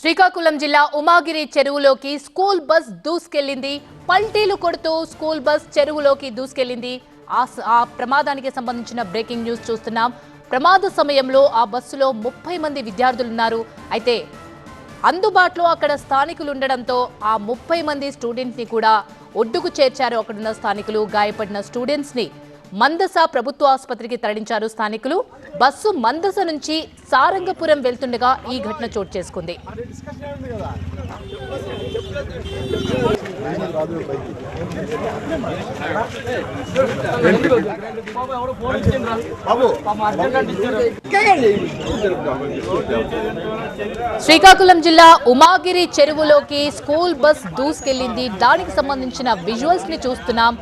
శ్రీకాకుళం జిల్లా ఉమాగిరి చెరువులోకి school bus దూసుకెళ్ళింది పల్టీలు కొడుతూ స్కూల్ బస్ చెరువులోకి దూసుకెళ్ళింది ఆ స- ఆ ప్రమాదానికి సంబంధించిన బ్రేకింగ్ న్యూస్ చూస్తున్నాం. ప్రమాద సమయంలో ఆ బస్సులో ముప్పై మంది విద్యార్థులున్నారు. అయితే అందుబాటులో అక్కడ స్థానికులు ఉండడంతో ఆ ముప్పై మంది స్టూడెంట్స్ని కూడా ఒడ్డుకు చేర్చారు. అక్కడున్న స్థానికులు గాయపడిన స్టూడెంట్స్ని మందస ప్రభుత్వ ఆసుపత్రికి తరలించారు స్థానికులు. బస్సు మందస నుంచి సారంగపురం వెళ్తుండగా ఈ ఘటన చోటు చేసుకుంది. శ్రీకాకుళం జిల్లా ఉమాగిరి చెరువులోకి స్కూల్ బస్ దూసుకెళ్ళింది దానికి సంబంధించిన విజువల్స్ని చూస్తున్నాం.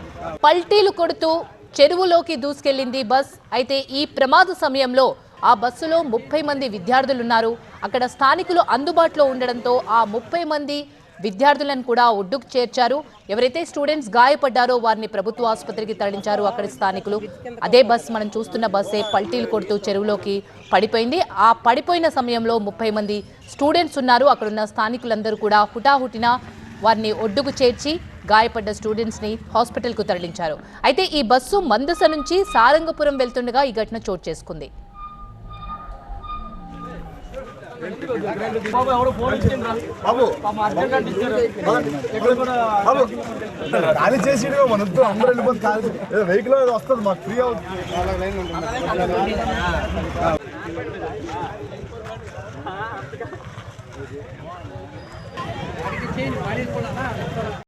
పల్టీలు కొడుతూ చెరువులోకి దూసుకెళ్ళింది బస్. అయితే ఈ ప్రమాద సమయంలో ఆ బస్సులో ముప్పై మంది విద్యార్థులు ఉన్నారు అక్కడ స్థానికులు అందుబాటులో ఉండడంతో ఆ ముప్పై మంది విద్యార్థులను కూడా ఒడ్డుకు చేర్చారు. ఎవరైతే స్టూడెంట్స్ గాయపడ్డారో వారిని ప్రభుత్వ ఆసుపత్రికి తరలించారు అక్కడి స్థానికులు. అదే బస్ మనం చూస్తున్న బస్సే పల్టీలు కొడుతూ చెరువులోకి పడిపోయింది. ఆ పడిపోయిన సమయంలో ముప్పై మంది స్టూడెంట్స్ ఉన్నారు. అక్కడున్న స్థానికులందరూ కూడా హుటాహుటిన వారిని ఒడ్డుకు చేర్చి గాయపడ్డ స్టూడెంట్స్ని హాస్పిటల్కు తరలించారు. అయితే ఈ బస్సు మందస నుంచి సారంగపురం వెళ్తుండగా ఈ ఘటన చోటు చేసుకుంది. ఖాళీ చేసి మన వద్దు అందరూ వెళ్ళిపోతే ఖాళీ వెహికల్ వస్తుంది మాకు ఫ్రీ అవుతుంది.